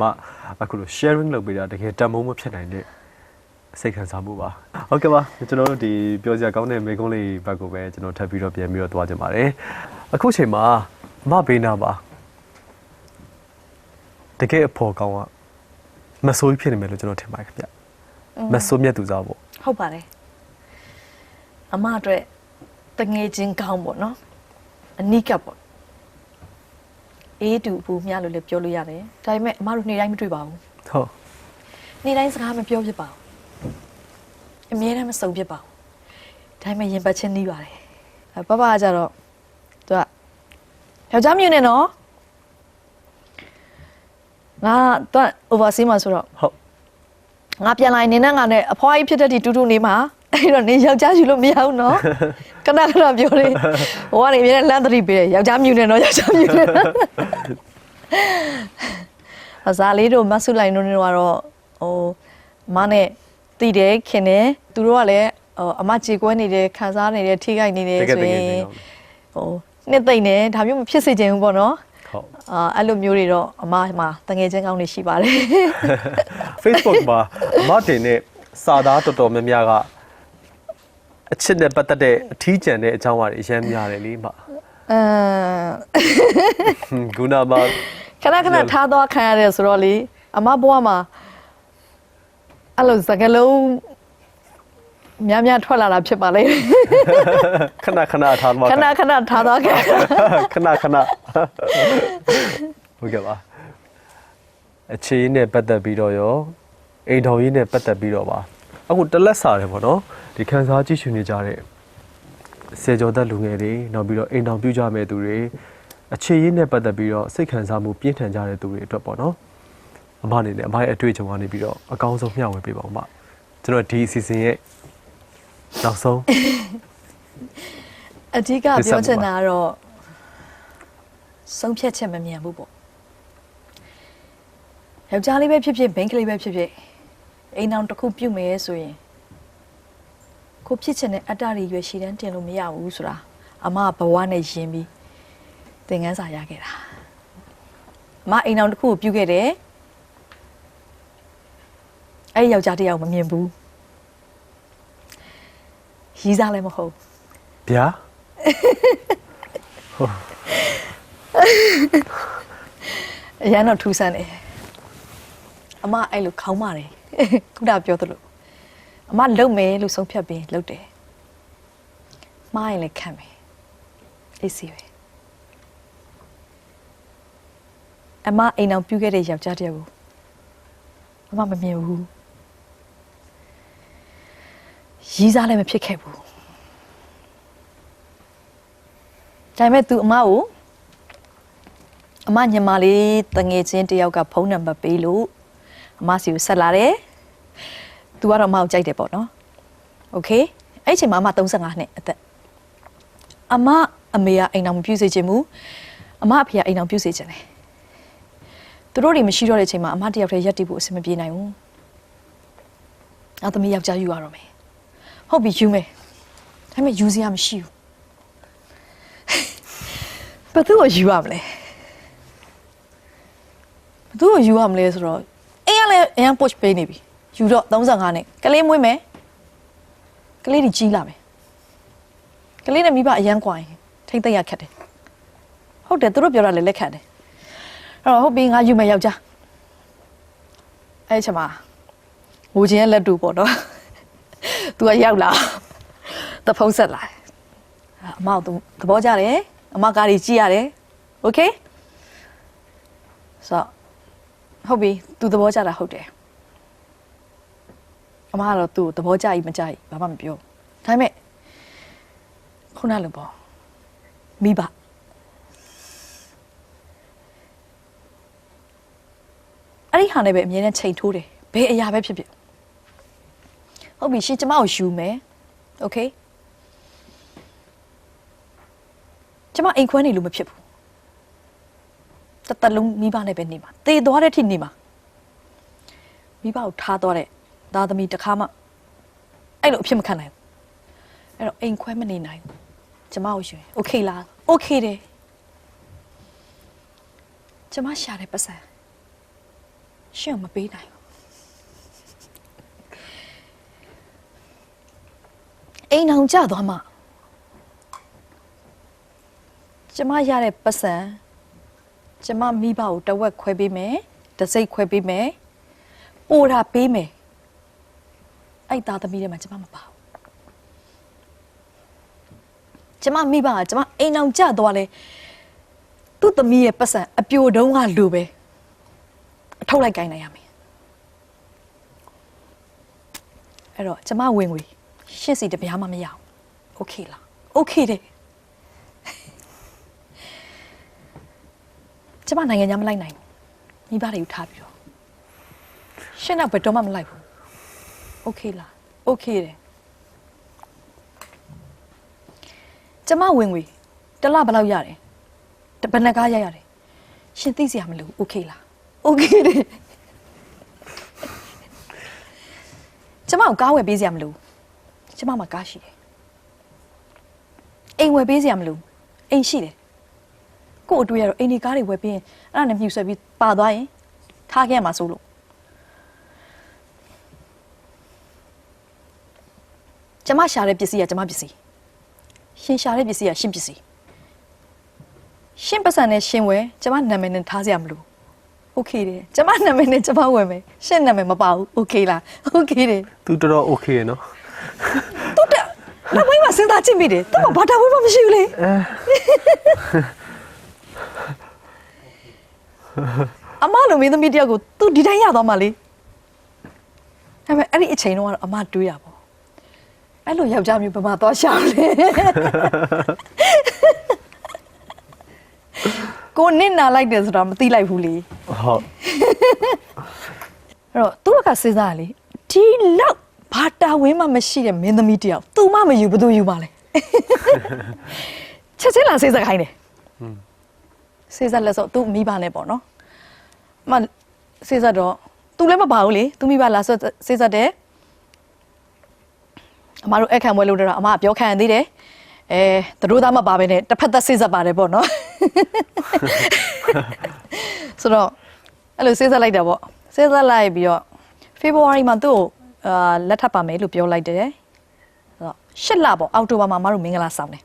မအခုလို sharing လုပ်ပေးတာတကယ်တန်မိုးမဖြစ်နိုင်တဲ့စိတ်ခံစားမှုပါဟုတ်ကဲ့ပါကျွန်တော်တို့ဒီပြောစရာကောင်းတဲ့မိကုန်းလေးဘက်ကိုပဲကျွန်တော်ထပ်ပြီးတော့ပြန်ပြီးတော့သွားကြပါတယ်အခုချိန်မှာအမဘေးနာပါတကယ်အဖို့ကောင်းကမဆိုးကြီးဖြစ်နေမယ်လို့ကျွန်တော်ထင်ပါတယ်ခင်ဗျမဆိုးမြတ်သူစားပေါ့ဟုတ်ပါတယ်အမအတွက်တငယ်ချင်းကောင်းပေါ့နော်အနိကပေါ့ အေးတူဘူးမြလို့လည်းပြောလို့ရတယ်ဒါပေမဲ့အမတို့နေ့တိုင်းမတွေ့ပါဘူးဟုတ်နေ့တိုင်းစကားမပြောဖြစ်ပါဘူးအမြဲတမ်းမစုံဖြစ်ပါဘူးဒါပေမဲ့ရင်ပတ်ချင်းနှီးပါတယ်အဲပပကကြတော့သူကယောက်ျားမြင်နေနော်ငါတော့ overseas မှာဆိုတော့ဟုတ်ငါပြန်လာရင်နင်းနဲ့ငါနဲ့အဖွားကြီးဖြစ်တဲ့ဒီတူတူနေမှာအဲ့တော့နေယောက်ျားယူလို့မရဘူးနော်ခဏခဏပြောလေဟိုကနေအမြဲတမ်းလမ်းသတိပေးတယ်ယောက်ျားမြူနေတော့ယောက်ျားမြူနေတော့ အစားလေးတို့မဆုလိုက်တို့တို့ကတော့ဟိုမနဲ့တည်တယ်ခင်တယ်သူတို့ကလည်းဟိုအမကြေကွဲနေတယ်ခံစားနေတယ်ထိခိုက်နေတယ်တကယ်ဆိုတကရယ်င်ချင်းဟိုနှစ်သိမ့်တယ်ဒါမျိုးမဖြစ်စေချင်ဘူးပေါ့နော်ဟုတ်အာအဲ့လိုမျိုးတွေတော့အမမှာတငယ်ချင်းကောင်းတွေရှိပါတယ် Facebook မှာအမတင်တဲ့စာသားတော်တော်များများကအချစ်နဲ့ပတ်သက်တဲ့အထီးကျန်တဲ့အကြောင်းအရာတွေအများများတယ်လေမအမ်ဟွန်း ဂုဏမခဏခဏထားသွားခံရတယ်ဆိုတော့လေအမဘွားမှာအဲ့လိုစကလုံးများများထွက်လာတာဖြစ်ပါလေခဏခဏထားမှာခဏခဏထားသွားခံခဏခဏဟုတ်ကဲ့ပါအခြေအနေနဲ့ပတ်သက်ပြီးတော့ရောအိမ်တော်ကြီးနဲ့ပတ်သက်ပြီးတော့ပါအခုတလက်စာတယ်ပေါ့နော်ဒီခန်းစားကြည့်ရှင်နေကြတဲ့ ဆယ်ကျော်သက်လူငယ်တွေနောက်ပြီးတော့အိမ်တော်ပြုကြမဲ့သူတွေအခြေရင်းနဲ့ပတ်သက်ပြီးတော့စိတ်ခံစားမှုပြင်းထန်ကြတဲ့သူတွေအတွက်ပေါ့နော်အမအနေနဲ့အမရဲ့အတွေ့အကြုံကနေပြီးတော့အကောင်းဆုံးမျှဝေပေးပါဦးမကျွန်တော်ဒီအစီအစဉ်ရဲ့နောက်ဆုံးအဓိကပြောချင်တာကတော့ဆုံးဖြတ်ချက်မမြန်ဘူးပေါ့ယောက်ျားလေးပဲဖြစ်ဖြစ်မိန်းကလေးပဲဖြစ်ဖြစ်အိမ်အောင်တစ်ခုပြုတ်မယ်ဆိုရင် ကိုဖြစ်ချင်တဲ့အတ္တတွေရွယ်ရှိတန်းတင်လို့မရဘူးဆိုတာအမကဘဝနဲ့ယဉ်ပြီးသင်ခန်းစာရခဲ့တာအမအိမ်အောင်တစ်ခုကိုပြုတ်ခဲ့တယ်အဲ့ဒီယောက်ျားတစ်ယောက်မမြင်ဘူးရီးစားလည်းမဟုတ်ဘူးဗျာအရန်တော့ထူးဆန်းတယ်အမအဲ့လိုခေါင်းမာတယ်ခုနပြောသလို အမလုံမယ်လို့ဆုံးဖြတ်ပြီးလုံတယ်မှားရင်လည်းခံမယ်အေးစီပဲအမအိမ်အောင်ပြုတ်ခဲ့တဲ့ယောက်ျားတစ်ယောက်ကိုအမမမြင်ဘူးရီးစားလည်းမဖြစ်ခဲ့ဘူးဒါပေမဲ့ तू အမကိုအမညီမလေးတငယ်ချင်းတယောက်ကဖုန်းနံပါတ်ပေးလို့အမစီကိုဆက်လာတယ်။ तू ကတော့အမကိုကြိုက်တယ်ပေါ့နော်။ Okay အဲ့ဒီအချိန်မှာအမ35နှစ်အသက်အမအမေကအိမ်အောင်မပြုစေချင်ဘူး။အမအဖေကအိမ်အောင်ပြုစေချင်တယ်။သူတို့တွေမရှိတော့တဲ့အချိန်မှာအမတယောက်တည်းရက်တည်ဖို့အဆင်မပြေနိုင်ဘူး။အသမီးယောက်ျားယူရတော့မယ်။ဟုတ်ပြီယူမယ်။ဒါပေမဲ့ယူစရာမရှိဘူး။ဘယ်သူ့ကိုယူရမလဲ။ဘသူ့ကိုယူရမလဲဆိုတော့အိမ်ကလည်းအရန် push ပေးနေပြီ ယူတော့35နဲ့ကလေးမွေးမယ်ကလေးတွေကြီးလာမယ်ကလေးနဲ့မိဘအရန်ကွာရင်ထိမ့်သိမ့်ရခက်တယ်ဟုတ်တယ်သူတို့ပြောတာလည်းလက်ခံတယ်အဲ့တော့ဟုတ်ပြီငါယူမယ်ယောက်ျားအဲ့ဒီချက်မှာငိုချင်းရဲ့လက်တူပေါ့နော် तू ကရောက်လာတဖုံးဆက်လာတယ်အမောက်သူသဘောကျတယ်အမကားကြီးကြည့်ရတယ်โอเคဆိုတော့ ဟုတ်ပြီ तू သဘောကျတာဟုတ်တယ် အမကတော့ तू သဘောကျကြီးမကျကြီးဘာမှမပြောဒါပေမဲ့ခုနလိုပေါ့မိဘအဲ့ဒီဟာနဲ့ပဲအမြဲတမ်းချိန်ထိုးတယ်ဘယ်အရာပဲဖြစ်ဖြစ်ဟုတ်ပြီရှင်ကျမကိုယူမယ်โอเคကျမအိမ်ခွဲနေလို့မဖြစ်ဘူး တသက်လုံးမိဘနဲ့ပဲနေမှာတေသွားတဲ့အထိနေမှာမိဘကိုထားသွားတဲ့ သားသမီးတစ်ခါမှအဲ့လိုအဖြစ်မခံနိုင်ဘူးအဲ့တော့အိမ်ခွဲမနေနိုင်ဘူးကျမကိုရှင်โอเคလားโอเคတယ်ကျမရှာတဲ့ပတ်စံ ရှင့်မပေးနိုင်ဘူးအိမ်အောင်ကြသွားမှကျမရတဲ့ပတ်စံကျမမိဘကိုတဝက်ခွဲပေးမယ်တစ်စိတ်ခွဲပေးမယ်ပို့တာပေးမယ် အဲ့သားသမီးတွေမှာကျမမပါဘူးကျမမိဘကကျမအိမ်အောင်ကြသွားလဲသူ့သမီးရဲ့ပတ်စံအပြိုတုံးကလူပဲအထုတ်လိုက်ကိုင်းနိုင်ရမယ်အဲ့တော့ကျမဝင်ငွေရှင့်စီတပြားမှမရအောင်โอเคလားโอเคတယ်ကျမနိုင်ငံခြားမလိုက်နိုင်ဘူးမိဘတွေကိုထားပြီးတော့ရှင့်တော့ဘယ်တော့မှမလိုက်ဘူး โอเคလားโอเคတယ်ကျမဝင်ငွေတစ်လဘယ်လောက်ရတယ်တဘယ်နှကားရရတယ်ရှင်သိစရာမလိုဘူးโอเคလားโอเคတယ်ကျမကိုကားဝယ်ပေးစရာမလိုဘူးကျမမှာကားရှိတယ်အိမ်ဝယ်ပေးစရာမလိုဘူးအိမ်ရှိတယ်ကို့အတွေ့ရတော့အိမ်ဒီကားတွေဝယ်ပေးရင်အဲ့ဒါနဲ့မြှူဆွဲပြီးပါသွားရင်ထားခဲ့ရမှာစိုးလို့ ကျမရှာတဲ့ပစ္စည်းကကျမပစ္စည်းရှင်ရှာတဲ့ပစ္စည်းကရှင်ပစ္စည်းရှင်ပတ်စံနဲ့ရှင်ဝယ်ကျမနာမည်နဲ့ထားစရာမလိုโอเคတယ်ကျမနာမည်နဲ့ကျမဝယ်မယ်ရှင်နာမည်မပါဘူးโอเคလားโอเคတယ် သူတော်တော်โอเคရနော် တူတက်နောက်ပိုင်းမှာစဉ်းစားကြည့်မိတယ်သူကဘာတာဝဲမှမရှိဘူးလေအမလိုမင်းသမီးတယောက်ကိုသူဒီတိုင်းရသွားမှလေဒါပေမဲ့အဲ့ဒီအချိန်တော့ကတော့အမတွေးတာပေါ့ ါ့ အဲ့လိုယောက်ျားမျိုးဘယ်မှာသွားရှာလဲကိုနင့်နာလိုက်တယ်ဆိုတော့မသိလိုက်ဘူးလေဟုတ်အဲ့တော့သူတို့ကစဉ်းစားရလေဒီလောက်ဘာတာဝင်းမှမရှိတဲ့မင်းသမီးတယောက်သူမှမယူဘယ်သူယူပါလဲချက်ချင်းလာစဉ်းစားခိုင်းတယ်စဉ်းစားလက်စောသူမိဘနဲ့ပေါ့နော်အမစဉ်းစားတော့သူလည်းမပါဘူးလေသူမိဘလာဆိုစဉ်းစားတယ် အမတို့အခန့်ပွဲလုပ်တော့အမကပြောခံရသေးတယ်အဲသူတို့သားမပါဘဲနဲ့တစ်ဖက်သက်စဉ်းစားပါတယ်ပေါ့နော်ဆိုတော့အဲ့လိုစဉ်းစားလိုက်တာပေါ့စဉ်းစားလိုက်ပြီးတော့ February မှာသူ့ကိုအာလက်ထပ်ပါမယ်လို့ပြောလိုက်တယ်ဆိုတော့၈လပေါ့အောက်တိုဘာမှာမတို့မင်္ဂလာဆောင်တယ်